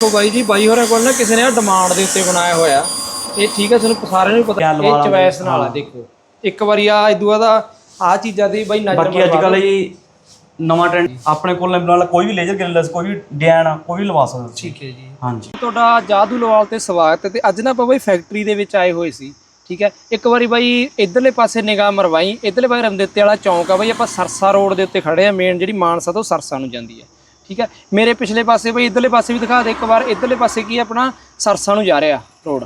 ਦੇਖੋ ਬਾਈ ਜੀ ਬਾਈ ਹੋਰਾਂ ਕੋਲ ਨਾ ਕਿਸੇ ਨੇ ਡਿਮਾਂਡ ਦੇ ਉੱਤੇ ਬਣਾਇਆ ਹੋਇਆ। ਇਹ ਠੀਕ ਹੈ ਤੁਹਾਨੂੰ ਸਾਰਿਆਂ ਨੂੰ ਪਤਾ ਇਹ ਚੁਆਇਸ ਨਾਲ ਆ ਦੇਖੋ। ਇੱਕ ਵਾਰੀ ਆ ਇਦੂਆ ਦਾ ਆ ਚੀਜ਼ਾਂ ਦੀ ਬਾਈ ਨਜ਼ਰ ਬਾਕੀ ਅੱਜ ਕੱਲ ਇਹ ਨਵਾਂ ਟ੍ਰੈਂਡ ਆਪਣੇ ਕੋਲ ਨਾਲ ਕੋਈ ਵੀ ਲੇਜ਼ਰ ਗ੍ਰਿਲਸ ਕੋਈ ਵੀ ਡਿਜ਼ਾਈਨ ਕੋਈ ਵੀ ਲਵਾ ਸਕਦਾ। ਠੀਕ ਹੈ ਜੀ। ਹਾਂਜੀ। ਤੁਹਾਡਾ ਜਾਦੂ ਲਵਾਲ ਤੇ ਸਵਾਗਤ ਹੈ ਤੇ ਅੱਜ ਨਾ ਆਪਾਂ ਬਾਈ ਫੈਕਟਰੀ ਦੇ ਵਿੱਚ ਆਏ ਹੋਏ ਸੀ ਠੀਕ ਹੈ। ਇੱਕ ਵਾਰੀ ਬਾਈ ਇਧਰਲੇ ਪਾਸੇ ਨਿਗਾਹ ਮਰਵਾਈ ਇਧਰਲੇ ਬਾਈ ਰਮਦਿੱਤੇ ਵਾਲਾ ਚੌਂਕ ਆ ਬਾਈ ਆਪਾਂ ਸਰਸਾ ਰੋਡ ਦੇ ਉੱਤੇ ਖੜੇ ਆ ਮੇਨ ਜਿਹੜੀ ਮਾਨਸਾ ਤੋਂ ਸਰਸਾ ਨੂੰ ਜਾਂਦੀ ਹੈ। ਠੀਕ ਹੈ? ਮੇਰੇ ਪਿਛਲੇ ਪਾਸੇ ਬਈ, ਇਧਰਲੇ ਪਾਸੇ ਵੀ ਦਿਖਾ ਦੇ ਇੱਕ ਵਾਰ। ਇਧਰਲੇ ਪਾਸੇ ਕੀ ਆਪਣਾ? ਸਰਸਾ ਨੂੰ ਜਾ ਰਿਹਾ ਰੋਡ।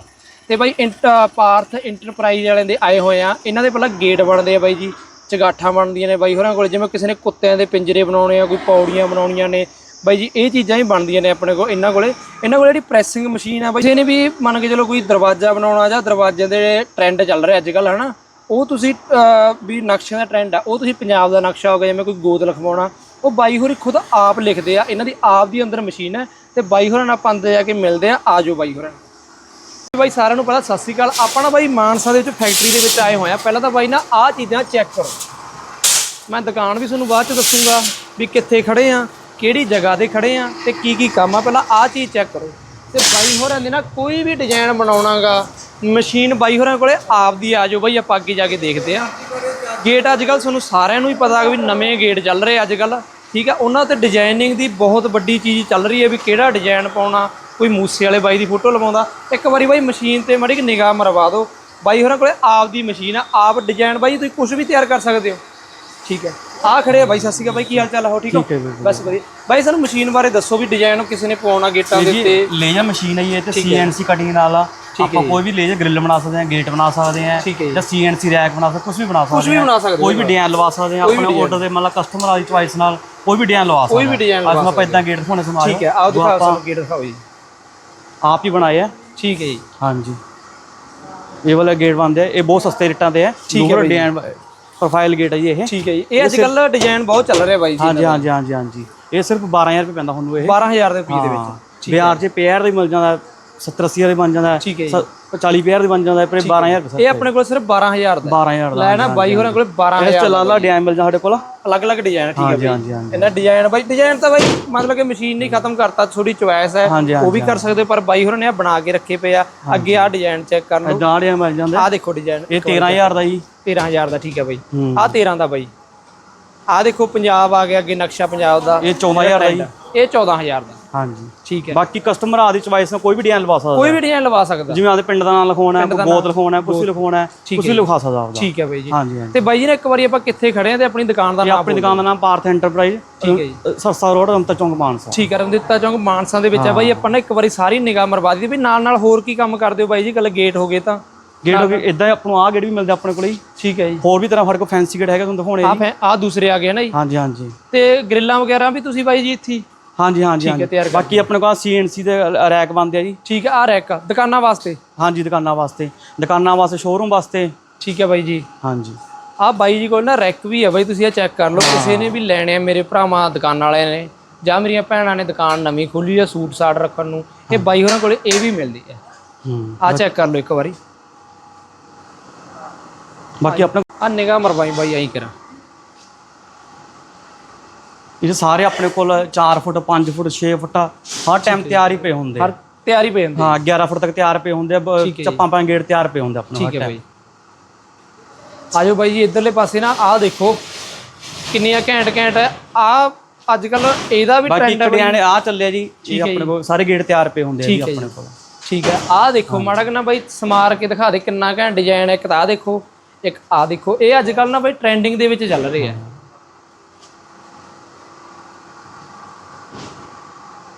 ਤੇ ਬਾਈ, ਇੰਟ ਪਾਰਥ ਇੰਟਰਪ੍ਰਾਈਜ਼ ਵਾਲਿਆਂ ਦੇ ਆਏ ਹੋਏ ਆ। ਇਹਨਾਂ ਦੇ ਪਹਿਲਾਂ ਗੇਟ ਬਣਦੇ ਆ ਬਾਈ ਜੀ, ਚਗਾਠਾਂ ਬਣਦੀਆਂ ਨੇ ਬਾਈ, ਹੋਰਾਂ ਕੋਲ ਜਿਵੇਂ ਕਿਸੇ ਨੇ ਕੁੱਤਿਆਂ ਦੇ ਪਿੰਜਰੇ ਬਣਾਉਣੇ ਆ, ਕੋਈ ਪੌੜੀਆਂ ਬਣਾਉਣੀਆਂ ਨੇ। ਬਾਈ ਜੀ, ਇਹ ਚੀਜ਼ਾਂ ਹੀ ਬਣਦੀਆਂ ਨੇ ਆਪਣੇ ਕੋਲ, ਇਹਨਾਂ ਕੋਲੇ। ਇਹਨਾਂ ਕੋਲ ਜਿਹੜੀ ਪ੍ਰੈਸਿੰਗ ਮਸ਼ੀਨ ਆ ਬਾਈ ਜਿਹਨੇ ਵੀ ਮੰਨ ਕੇ ਚਲੋ ਕੋਈ ਦਰਵਾਜ਼ਾ ਬਣਾਉਣਾ ਜਾਂ ਦਰਵਾਜ਼ਿਆਂ ਦੇ ਟ੍ਰੈਂਡ ਚੱਲ ਰਿਹਾ ਅੱਜ ਕੱਲ ਹਨਾ? ਉਹ ਤੁਸੀਂ ਵੀ ਨਕਸ਼ੇ ਦਾ ਟ੍ਰੈਂਡ ਆ, ਉਹ ਤੁਸੀਂ ਪੰਜਾਬ ਦਾ ਨਕਸ਼ਾ ਹੋ ਗਿਆ, ਜਿਵੇਂ ਕੋਈ ਗੋਦ ਲਿਖਵਾਉਣਾ ਉਹ ਬਾਈ ਹੋਰੀ ਖੁਦ ਆਪ ਲਿਖਦੇ ਆ, ਇਹਨਾਂ ਦੀ ਆਪ ਦੀ ਅੰਦਰ ਮਸ਼ੀਨ ਹੈ ਤੇ ਬਾਈ ਹੋਰਾਂ ਨਾਲ ਆਪਾਂ ਅੰਦਰ ਜਾ ਕੇ ਮਿਲਦੇ ਆ ਆਜੋ ਬਾਈ ਹੋਰਾਂ ਨਾਲ। ਬਾਈ ਸਾਰਿਆਂ ਨੂੰ ਪਹਿਲਾਂ ਸਤਿ ਸ਼੍ਰੀ ਅਕਾਲ, ਆਪਾਂ ਨਾ ਬਾਈ ਮਾਨਸਾ ਦੇ ਵਿੱਚ ਫੈਕਟਰੀ ਦੇ ਵਿੱਚ ਆਏ ਹੋਏ ਆ। ਪਹਿਲਾਂ ਤਾਂ ਬਾਈ ਨਾ ਆਹ ਚੀਜ਼ਾਂ ਚੈੱਕ ਕਰੋ। ਮੈਂ ਦੁਕਾਨ ਵੀ ਤੁਹਾਨੂੰ ਬਾਅਦ ਚ ਦੱਸੂਗਾ ਵੀ ਕਿੱਥੇ ਖੜੇ ਆ, ਕਿਹੜੀ ਜਗ੍ਹਾ ਤੇ ਖੜੇ ਆ ਤੇ ਕੀ ਕੀ ਕੰਮ ਆ। ਪਹਿਲਾਂ ਆਹ ਚੀਜ਼ ਚੈੱਕ ਕਰੋ। ਤੇ ਬਾਈ ਹੋਰਾਂ ਦੇ ਨਾ ਕੋਈ ਵੀ ਡਿਜ਼ਾਈਨ ਬਣਾਉਣਾਗਾ, ਮਸ਼ੀਨ ਬਾਈ ਹੋਰਾਂ ਕੋਲੇ ਆਪਦੀ ਆ ਜਾਓ ਬਾਈ, ਆਪਾਂ ਅੱਗੇ ਜਾ ਕੇ ਦੇਖਦੇ ਆ। ਗੇਟ ਅੱਜ ਕੱਲ ਤੁਹਾਨੂੰ ਸਾਰਿਆਂ ਨੂੰ ਹੀ ਪਤਾ ਵੀ ਨਵੇਂ ਗੇਟ ਚੱਲ ਰਹੇ ਅੱਜ ਕੱਲ ਠੀਕ ਆ ਉਹਨਾਂ ਤੇ ਡਿਜ਼ਾਈਨਿੰਗ ਦੀ ਬਹੁਤ ਵੱਡੀ ਚੀਜ਼ ਚੱਲ ਰਹੀ ਹੈ ਵੀ ਕਿਹੜਾ ਡਿਜ਼ਾਈਨ ਪਾਉਣਾ ਕੋਈ ਮੂਸੇ ਵਾਲੇ ਬਾਈ ਦੀ ਫੋਟੋ ਲਵਾਉਂਦਾ। ਇੱਕ ਵਾਰੀ ਬਾਈ ਮਸ਼ੀਨ ਤੇ ਮੜੀ ਨਿਗਾਹ ਮਰਵਾ ਦਿਓ। ਬਾਈ ਹੋਰਾਂ ਕੋਲੇ ਆਪਦੀ ਮਸ਼ੀਨ ਆ ਆਪ ਡਿਜ਼ਾਈਨ ਬਾਈ ਤੁਸੀਂ ਕੁਝ ਵੀ ਤਿਆਰ ਕਰ ਸਕਦੇ ਹੋ। ਠੀਕ ਹੈ ਆ ਖੜੇ ਆ ਬਾਈ ਸਤਿ ਸ਼੍ਰੀ ਅਕਾਲ ਬਾਈ ਕੀ ਹਾਲ ਚਾਲ ਹੋ ਠੀਕ ਹੋ? ਬਸ ਵਧੀਆ। ਬਾਈ ਸਾਨੂੰ ਮਸ਼ੀਨ ਬਾਰੇ ਦੱਸੋ ਵੀ ਡਿਜ਼ਾਈਨ ਕਿਸੇ ਨੇ ਪਾਉਣਾ ਗੇਟਾਂ ਦੇ ਉੱਤੇ। ਲੇਜ਼ਰ ਮਸ਼ੀਨ ਹੈ ਇਹ ਤੇ ਸੀਐਨਸੀ ਕਟਿੰਗ ਨਾਲ ਆ। ਆਪਾਂ ਕੋਈ ਵੀ ਲੇਜ਼ਰ ਗ੍ਰਿਲ ਬਣਾ ਸਕਦੇ ਹਾਂ ਗੇਟ ਬਣਾ ਸਕਦੇ ਹਾਂ ਠੀਕ ਹੈ ਜੀ। ਸੀਐਨਸੀ ਰੈਕ ਬਣਾ ਸਕਦੇ ਕੁਝ ਵੀ ਬਣਾ ਕੁਝ ਸਕਦੇ ਵੀ ਹਾਂ। ਬਣਾ ਸਕਦੇ ਕੋਈ ਵੀ ਡਿਜ਼ਾਈਨ ਲਵਾ ਸਕਦੇ ਹਾਂ ਆਪਣੇ ਆਰਡਰ ਦੇ ਮਤਲਬ ਕਸਟਮਰ ਵਾਲੀ ਚੁਆਇਸ ਨਾਲ ਕੋਈ ਵੀ ਡਿਜ਼ਾਈਨ ਲਵਾ ਸਕਦੇ ਕੋਈ ਵੀ ਡਿਜ਼ਾਈਨ ਅੱਜ ਆਪਾਂ ਇਦਾਂ ਗੇਟ ਦਿਖਾਉਣੇ ਸਮਾਜ। ਠੀਕ ਹੈ ਆਓ ਦਿਖਾਓ ਸਾਨੂੰ ਗੇਟ ਦਿਖਾਓ ਜੀ। ਆਪ ਹੀ ਬਣਾਏ ਆ। ਠੀਕ ਹੈ ਜੀ। ਹਾਂਜੀ। ਇਹ ਵਾਲਾ ਗੇਟ ਬਣਦੇ ਆ ਇਹ ਬਹੁਤ ਸਸਤੇ ਰੇਟਾਂ ਤੇ ਹੈ ਦੂਰ ਡਿਜ਼ਾਈਨ ਪ੍ਰੋਫਾਈਲ ਗੇਟ ਹੈ ਜੀ ਇਹ। ਠੀਕ ਹੈ ਜੀ। ਇਹ ਅੱਜ ਕੱਲ ਡਿਜ਼ਾਈਨ ਬਹੁਤ ਚੱਲ ਰਿਹਾ ਬਾਈ ਜੀ ਹਾਂਜੀ ਹਾਂਜੀ ਹਾਂਜੀ ਹਾਂਜੀ। ਇਹ ਸਿਰਫ 12000 ਰੁਪਏ ਪੈਂਦਾ ਤੁਹਾਨੂੰ ਇਹ। 12000 ਦੇ ਰੁਪਏ ਦੇ ਵਿੱਚ। ਹਾਂ। ਬਿਹਾਰ 'ਚ ਪੇਅਰ ਦਾ ਹੀ ਮਿਲ ਜਾਂਦਾ 70 80 ਦੇ ਬਣ ਜਾਂਦਾ ਠੀਕ ਹੈ ਜੀ। 40 ਪੇਅਰ ਦੇ ਬਣ ਜਾਂਦਾ ਪਰ 12000 ਰੁਪਏ ਇਹ ਆਪਣੇ ਕੋਲ ਸਿਰਫ 12000 ਦਾ 12000 ਦਾ ਲੈਣਾ ਬਾਈ ਹੋਰਾਂ ਕੋਲ 12000 ਇਸ ਤੋਂ ਇਲਾਵਾ ਡਿਜ਼ਾਈਨ ਮਿਲ ਜਾਂਦਾ ਸਾਡੇ ਕੋਲ। ਅਲੱਗ-ਅਲੱਗ ਡਿਜ਼ਾਈਨ ਠੀਕ ਹੈ ਹਾਂਜੀ ਹਾਂਜੀ ਹਾਂਜੀ। ਇਹਨਾਂ ਡਿਜ਼ਾਈਨ ਬਾਈ ਡਿਜ਼ਾਈਨ ਤਾਂ ਬਾਈ ਮਤਲਬ ਕਿ ਮਸ਼ੀਨ ਨਹੀਂ ਖਤਮ ਕਰਤਾ ਥੋੜੀ ਚੁਆਇਸ ਹੈ। ਉਹ ਵੀ ਕਰ ਸਕਦੇ ਪਰ ਬਾਈ ਹੋਰਾਂ ਨੇ ਆ ਬਣਾ ਕੇ ਰੱਖੇ ਪਏ ਆ। ਅੱਗੇ ਆ ਡਿਜ਼ਾਈਨ ਚੈੱਕ ਕਰ ਲਓ। ਇਦਾਂ ਡਿਜ਼ਾਈਨ ਮਿਲ ਜਾਂਦਾ। ਆ ਦੇਖੋ ਡਿਜ਼ਾਈਨ ਇਹ 13000 ਦਾ ਜੀ। 13000 ਦਾ ਠੀਕ ਹੈ ਬਾਈ। ਆ 13 ਦਾ ਬਾਈ। ਆ ਦੇਖੋ ਪੰਜਾਬ ਆ ਗਿਆ ਅੱਗੇ ਨਕਸ਼ਾ ਪੰਜਾਬ ਦਾ। ਇਹ 14000 ਦਾ ਜੀ। ਇਹ 14000 ਦਾ। ਹਾਂਜੀ। ਠੀਕ ਹੈ। ਬਾਕੀ ਕਸਟਮਰ ਆਦੀ ਚੁਆਇਸ ਨਾਲ ਕੋਈ ਵੀ ਡਿਜ਼ਾਈਨ ਲਵਾ ਸਕਦਾ। ਕੋਈ ਵੀ ਡਿਜ਼ਾਈਨ ਲਵਾ ਸਕਦਾ। ਜਿਵੇਂ ਆਦੇ ਪਿੰਡ ਦਾ ਨਾਮ ਲਿਖਾਉਣਾ ਹੈ ਗੋਤ ਲਿਖਾਉਣਾ ਹੈ ਕੁਝ ਵੀ ਲਿਖਾ ਸਕਦਾ ਆਪਦਾ। ਠੀਕ ਹੈ ਬਾਈ ਜੀ। ਹਾਂਜੀ ਹਾਂਜੀ। ਤੇ ਬਾਈ ਜੀ ਨੇ ਇੱਕ ਵਾਰੀ ਆਪਾਂ ਕਿੱਥੇ ਖੜੇ ਆ ਤੇ ਆਪਣੀ ਦੁਕਾਨ ਦਾ ਨਾਮ ਆਪਣੀ ਦੁਕਾਨ ਦਾ ਨਾਮ ਪਾਰਥ ਐਂਟਰਪ੍ਰਾਈਜ਼ ਠੀਕ ਹੈ ਜੀ। ਸਰਸਾ ਰੋਡ ਅੰਤਰ ਚੌਂਕ ਮਾਨਸਾ। ਠੀਕ ਹੈ ਰਮਦਿੱਤਾ ਚੌਂਕ ਮਾਨਸਾ ਦੇ ਵਿੱਚ ਆ ਬਾਈ। ਆਪਾਂ ਨੇ ਇੱਕ ਵਾਰੀ ਸਾਰੀ ਨਿਗਾਹ ਮਰਵਾ ਦਿੱਤੀ ਵੀ ਨਾਲ ਨਾਲ ਹੋਰ ਕੀ ਕੰਮ ਕਰਦੇ ਹੋ ਬਾਈ ਜੀ? ਕੱਲ ਗੇਟ ਹੋ ਗਏ ਤਾਂ। ਗੇਟ ਹੋ ਗਏ ਇਦਾਂ ਆਪਾਂ ਨੂੰ ਆਹ ਗੇਟ ਵੀ ਮਿਲਦਾ ਆਪਣੇ ਕੋਲ ਠੀਕ ਹੈ ਜੀ। ਹੋਰ ਵੀ ਤਰ੍ਹਾਂ ਫੜ ਕੋ ਫੈਂਸੀ ਗੇਟ ਹੈਗਾ ਤੁਹਾਨੂੰ ਦਿਖਾਉਣੇ ਆ ਆ ਦੂਸਰੇ ਆ ਗਏ ਨਾ ਜੀ। ਹਾਂਜੀ ਹਾਂਜੀ। ਤੇ ਗ੍ਰਿਲਾਂ ਵਗੈਰਾ ਵੀ ਤੁਸੀਂ ਬਾਈ ਜੀ ਇੱਥੇ ਹਾਂਜੀ ਹਾਂਜੀ ਹਾਂਜੀ। ਤਿਆਰ ਕਰ ਬਾਕੀ ਆਪਣੇ ਕੋਲ ਸੀਐਨਸੀ ਦੇ ਰੈਕ ਬਣਦੇ ਆ ਜੀ। ਠੀਕ ਹੈ ਆ ਰੈਕ ਦੁਕਾਨਾਂ ਵਾਸਤੇ? ਹਾਂਜੀ ਦੁਕਾਨਾਂ ਵਾਸਤੇ। ਦੁਕਾਨਾਂ ਵਾਸਤੇ ਸ਼ੋਰੂਮ ਵਾਸਤੇ। ਠੀਕ ਹੈ ਬਾਈ ਜੀ। ਹਾਂਜੀ। ਆ ਬਾਈ ਜੀ ਕੋਲ ਨਾ ਰੈਕ ਵੀ ਹੈ ਬਾਈ ਤੁਸੀਂ ਇਹ ਚੈੱਕ ਕਰ ਲਓ ਕਿਸੇ ਨੇ ਵੀ ਲੈਣੇ ਆ ਮੇਰੇ ਭਰਾਵਾਂ ਦੁਕਾਨ ਵਾਲਿਆਂ ਨੇ ਜਾਂ ਮੇਰੀਆਂ ਭੈਣਾਂ ਨੇ ਦੁਕਾਨ ਨਵੀਂ ਖੋਲੀ ਆ ਸੂਟ ਸਾਟ ਰੱਖਣ ਨੂੰ ਇਹ ਬਾਈ ਹੋਰਾਂ ਕੋਲੇ ਇਹ ਵੀ ਮਿਲਦੀ ਹੈ ਹੂੰ ਆ ਚੈੱਕ ਕਰ ਲਓ ਇੱਕ ਵਾਰੀ। ਬਾਕੀ ਆਪਣੇ ਆ ਨਿਗਾਹ ਮਰਵਾਈ ਬਾਈ ਐਂ ਕਰਾਂ। ਇਹ ਸਾਰੇ ਆਪਣੇ ਕੋਲ 4 ਫੁੱਟ 5 ਫੁੱਟ 6 ਫੁੱਟ ਹਰ ਟਾਈਮ ਤਿਆਰ ਹੀ ਪਏ ਹੁੰਦੇ। ਹਰ ਤਿਆਰੀ ਪਈ ਹੁੰਦੀ ਹਾਂ 11 ਫੁੱਟ ਤੱਕ ਤਿਆਰ ਪਏ ਹੁੰਦੇ ਆ ਹੈ। ਚੱਪਾਂ ਪਾਂ ਗੇਟ ਤਿਆਰ ਪਏ ਹੁੰਦੇ ਆਪਣੇ ਠੀਕ ਹੈ ਬਾਈ। ਆਜੋ ਬਾਈ ਜੀ ਇਧਰਲੇ ਪਾਸੇ ਨਾ ਆਹ ਦੇਖੋ ਕਿੰਨੀਆਂ ਘੈਂਟ ਘੈਂਟ ਆ। ਅੱਜ ਕੱਲ ਇਹਦਾ ਵੀ ਬਾਕੀ ਟ੍ਰੈਂਡ ਹੈ ਕੜਿਆਣੇ ਆ ਚੱਲਿਆ ਜੀ ਇਹ ਆਪਣੇ ਕੋਲ ਸਾਰੇ ਗੇਟ ਤਿਆਰ ਪਏ ਹੁੰਦੇ ਆ ਜੀ ਹੈ ਆਪਣੇ ਕੋਲ। ਠੀਕ ਹੈ। ਆਹ ਦੇਖੋ ਮਾੜਾ ਕਿ ਨਾ ਬਾਈ ਸਮਾਰ ਕੇ ਦਿਖਾ ਦੇ ਕਿੰਨਾ ਘੈਂਟ ਡਿਜ਼ਾਈਨ ਹੈ। ਇੱਕ ਤਾਂ ਆਹ ਦੇਖੋ ਇੱਕ ਆਹ ਦੇਖੋ ਇਹ ਅੱਜ ਕੱਲ ਨਾ ਬਾਈ ਟ੍ਰੈਂਡਿੰਗ ਦੇ ਵਿੱਚ ਚੱਲ ਰਹੇ ਆ।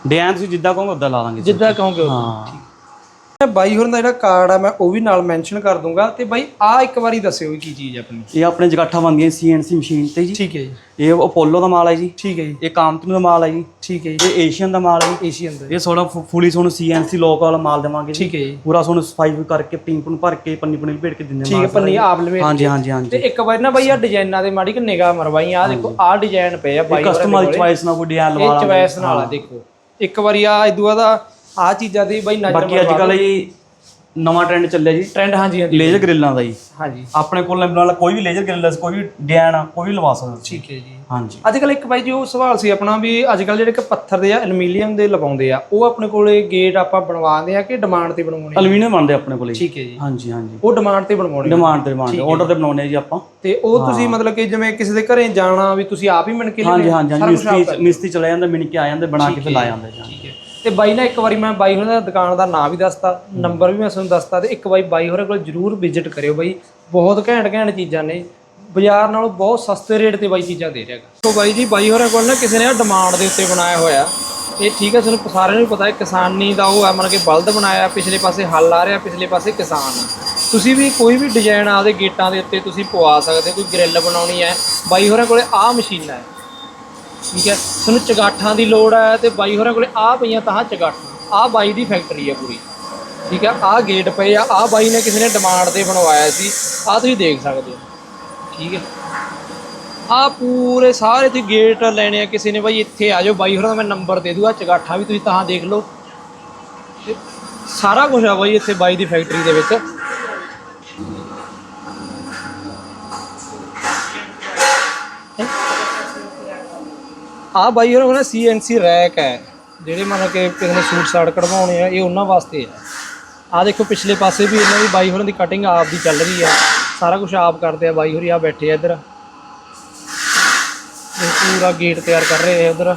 ਡਿਜ਼ਾਈਨ ਤੁਸੀਂ ਜਿੱਦਾਂ ਕਹੋਗੇ ਉਦਾਂ ਲਾ ਦਾਂਗੇ ਜੀ। ਜਿੱਦਾਂ ਕਹੋਗੇ ਉਦਾਂ। ਹਾਂ। ਬਾਈ ਹੋਰਾਂ ਦਾ ਜਿਹੜਾ ਕਾਰਡ ਆ ਮੈਂ ਉਹ ਵੀ ਨਾਲ ਮੈਂਸ਼ਨ ਕਰ ਦੂੰਗਾ। ਤੇ ਬਾਈ ਆਹ ਇੱਕ ਵਾਰੀ ਦੱਸਿਓ ਵੀ ਕੀ ਚੀਜ਼ ਹੈ ਆਪਣੀ। ਇਹ ਆਪਣੇ ਜਗਾਠਾ ਬਣਦੀਆਂ ਸੀਐਨਸੀ ਮਸ਼ੀਨ ਤੇ ਜੀ। ਠੀਕ ਹੈ ਜੀ। ਇਹ ਅਪੋਲੋ ਦਾ ਮਾਲ ਹੈ ਜੀ। ਠੀਕ ਹੈ ਜੀ। ਇਹ ਕਾਮਤਨੂ ਦਾ ਮਾਲ ਹੈ ਜੀ। ਠੀਕ ਹੈ ਜੀ। ਇਹ ਏਸ਼ੀਅਨ ਦਾ ਮਾਲ ਹੈ ਜੀ। ਏਸ਼ੀਅਨ ਦਾ ਇਹ ਥੋੜਾ ਫੁੱਲੀ ਤੁਹਾਨੂੰ ਸੀਐਨਸੀ ਲੋਕ ਵਾਲਾ ਮਾਲ ਦੇਵਾਂਗੇ ਜੀ। ਠੀਕ ਹੈ ਜੀ। ਪੂਰਾ ਤੁਹਾਨੂੰ ਸਫ਼ਾਈ ਕਰਕੇ ਪਿੰਕ ਨੂੰ ਭਰ ਕੇ ਪੰਨੀ ਪੰਨੀ ਲਪੇਟ ਕੇ ਦਿੰਦੇ ਠੀਕ ਹੈ ਪੰਨੀ ਆਪ ਲਵੇ ਹਾਂਜੀ ਹਾਂਜੀ ਹਾਂਜੀ। ਤੇ ਇੱਕ ਵਾਰ ਨਾ ਬਾਈ ਆ ਡਿਜ਼ਾਈਨਾਂ ਦੇ ਮਾੜੀ ਕਿ ਨਿਗਾਹ ਮਰਵਾਈ ਆ। ਦੇਖੋ ਆ ਡਿਜ਼ਾਈਨ ਪਏ ਆ ਬਾਈ ਦੇ ਕਸਟਮਰ। ਚੁਆਇਸ ਨਾਲ ਕੋਈ ਡਿਜ਼ਾਈਨ ਲਵਾ ਇਹ ਚੁਆਇਸ ਨਾਲ ਆ ਦੇਖੋ। ਇੱਕ ਵਾਰੀ ਆ ਇਦੂਆ ਦਾ ਆ ਚੀਜ਼ਾਂ ਦੀ ਬਾਈ ਨਜ਼ਰ ਬਾਕੀ ਅੱਜ ਕੱਲ ਇਹ ਨਵਾਂ ਟ੍ਰੈਂਡ ਚੱਲਿਆ ਜੀ। ਟ੍ਰੈਂਡ ਹਾਂਜੀ ਹਾਂਜੀ। ਲੇਜ਼ਰ ਗ੍ਰਿਲਾਂ ਦਾ ਜੀ। ਹਾਂਜੀ। ਆਪਣੇ ਕੋਲ ਨਾਲ ਕੋਈ ਵੀ ਲੇਜ਼ਰ ਗ੍ਰਿਲ ਕੋਈ ਵੀ ਡਿਜ਼ਾਈਨ ਕੋਈ ਵੀ ਲਵਾ ਸਕਦਾ ਤੁਸੀਂ। ਠੀਕ ਹੈ ਜੀ। ਹਾਂਜੀ। ਅੱਜ ਕੱਲ ਇੱਕ ਬਾਈ ਜੀ ਉਹ ਸਵਾਲ ਸੀ ਆਪਣਾ ਵੀ ਅੱਜ ਕੱਲ ਜਿਹੜੇ ਕਿ ਪੱਥਰ ਦੇ ਆ ਐਲੂਮੀਨੀਅਮ ਦੇ ਲਵਾਉਂਦੇ ਆ ਉਹ ਆਪਣੇ ਕੋਲੇ ਗੇਟ ਆਪਾਂ ਬਣਵਾਉਂਦੇ ਆ ਕਿ ਡਿਮਾਂਡ ਤੇ ਬਣਵਾਉਣੇ? ਐਲੂਮੀਨੀਅਮ ਬਣਦੇ ਆਪਣੇ ਕੋਲ ਠੀਕ ਹੈ ਜੀ। ਹਾਂਜੀ ਹਾਂਜੀ। ਉਹ ਡਿਮਾਂਡ ਤੇ ਬਣਵਾਉਣੇ। ਡਿਮਾਂਡ ਤੇ ਡਿਮਾਂਡ ਆਰਡਰ ਤੇ ਬਣਾਉਣੇ ਜੀ ਆਪਾਂ। ਤੇ ਉਹ ਤੁਸੀਂ ਮਤਲਬ ਕਿ ਜਿਵੇਂ ਕਿਸੇ ਦੇ ਘਰੇ ਜਾਣਾ ਵੀ ਤੁਸੀਂ ਆਪ ਹੀ ਮਿਣ ਕੇ ਹਾਂਜੀ ਲਿਆਉਣੇ ਹਾਂਜੀ। ਹਾਂਜੀ ਮਿਸਤਰੀ ਮਿਸਤਰੀ ਚਲਾ ਜਾਂਦਾ ਮਿਣ ਕੇ ਆ ਜਾਂਦੇ ਬਣਾ ਕੇ ਫਿਰ ਲਾ ਜਾਂਦੇ ਜੀ। ਤੇ ਬਾਈ ਨੇ ਇੱਕ ਵਾਰੀ ਮੈਂ ਬਾਈ ਹੋਰਾਂ ਦਾ ਦੁਕਾਨ ਦਾ ਨਾਮ ਵੀ ਦੱਸਤਾ ਨੰਬਰ ਵੀ ਮੈਂ ਤੁਹਾਨੂੰ ਦੱਸਤਾ ਤੇ ਇੱਕ ਵਾਰੀ ਬਾਈ ਹੋਰਾਂ ਕੋਲ ਜਰੂਰ ਵਿਜ਼ਿਟ ਕਰਿਓ ਬਾਈ। ਬਹੁਤ ਘੈਂਟ ਘੈਂਟ ਚੀਜ਼ਾਂ ਨੇ। ਬਾਜ਼ਾਰ ਨਾਲੋਂ ਬਹੁਤ ਸਸਤੇ ਰੇਟ ਤੇ ਬਾਈ ਚੀਜ਼ਾਂ ਦੇ ਰਿਹਾ ਹੈਗਾ। ਸੋ ਬਾਈ ਜੀ ਬਾਈ ਹੋਰਾਂ ਕੋਲ ਨਾ ਕਿਸੇ ਨੇ ਡਿਮਾਂਡ ਦੇ ਉੱਤੇ ਬਣਾਇਆ ਹੋਇਆ। ਇਹ ਠੀਕ ਹੈ ਤੁਹਾਨੂੰ ਸਾਰਿਆਂ ਨੂੰ ਪਤਾ ਹੈ ਕਿਸਾਨੀ ਦਾ ਉਹ ਹੈ ਮਤਲਬ ਕਿ ਬਲਦ ਬਣਾਇਆ ਪਿਛਲੇ ਪਾਸੇ ਹੱਲ ਆ ਰਿਹਾ ਪਿਛਲੇ ਪਾਸੇ ਕਿਸਾਨ। ਤੁਸੀਂ ਵੀ ਕੋਈ ਵੀ ਡਿਜ਼ਾਈਨ ਆਪਦੇ ਗੇਟਾਂ ਦੇ ਉੱਤੇ ਤੁਸੀਂ ਪਵਾ ਸਕਦੇ ਹੋ, ਕੋਈ ਗ੍ਰਿਲ ਬਣਾਉਣੀ ਹੈ। ਬਾਈ ਹੋਰਾਂ ਕੋਲੇ ਆਹ ਮਸ਼ੀਨਾਂ ਹੈ। ਠੀਕ ਹੈ ਤੁਹਾਨੂੰ ਚਗਾਠਾਂ ਦੀ ਲੋੜ ਹੈ ਤੇ ਬਾਈ ਹੋਰਾਂ ਕੋਲੇ ਆ ਪਈਆਂ ਤਾਂ ਚਗਾਠਾਂ। ਆ ਬਾਈ ਦੀ ਫੈਕਟਰੀ ਹੈ ਪੂਰੀ। ਠੀਕ ਹੈ ਆ ਗੇਟ ਪਏ ਆ ਆ ਬਾਈ ਨੇ ਕਿਸੇ ਨੇ ਡਿਮਾਂਡ ਤੇ ਬਣਵਾਇਆ ਸੀ। ਆ ਤੁਸੀਂ ਦੇਖ ਸਕਦੇ ਹੋ। ਠੀਕ ਹੈ। ਆ ਪੂਰੇ ਸਾਰੇ ਤੁਸੀਂ ਗੇਟ ਲੈਣੇ ਆ, ਕਿਸੇ ਨੇ ਬਾਈ ਇੱਥੇ ਆ ਜਾਓ, ਬਾਈ ਹੋਰਾਂ ਦਾ ਮੈਂ ਨੰਬਰ ਦੇ ਦੂਗਾ, ਚਗਾਠਾਂ ਵੀ ਤੁਸੀਂ ਤਾਂ ਦੇਖ ਲਓ। ਤੇ ਸਾਰਾ ਕੁਝ ਆ ਬਾਈ ਇੱਥੇ ਬਾਈ ਦੀ ਫੈਕਟਰੀ ਦੇ ਵਿੱਚ। ਆ ਬਾਈ ਉਹਨਾਂ ਕੋਲ ਸੀਐਨਸੀ ਰੈਕ ਹੈ। ਜਿਹੜੇ ਮਤਲਬ ਕਿ ਕਿਸੇ ਨੇ ਸੂਟ ਸਾੜ ਕਢਵਾਉਣੇ ਆ, ਇਹ ਉਹਨਾਂ ਵਾਸਤੇ ਆ। ਆ ਦੇਖੋ ਪਿਛਲੇ ਪਾਸੇ ਵੀ ਇਹਨਾਂ ਦੀ ਬਾਈ ਹੋਰਾਂ ਦੀ ਕਟਿੰਗ ਆਪ ਦੀ ਚੱਲ ਰਹੀ ਆ। ਸਾਰਾ ਕੁਝ ਆਪ ਕਰਦੇ ਆ, ਬਾਈ ਹੋਰੀ ਆ ਬੈਠੇ ਆ ਇੱਧਰ। ਪੂਰਾ ਗੇਟ ਤਿਆਰ ਕਰ ਰਹੇ ਆ ਉਧਰ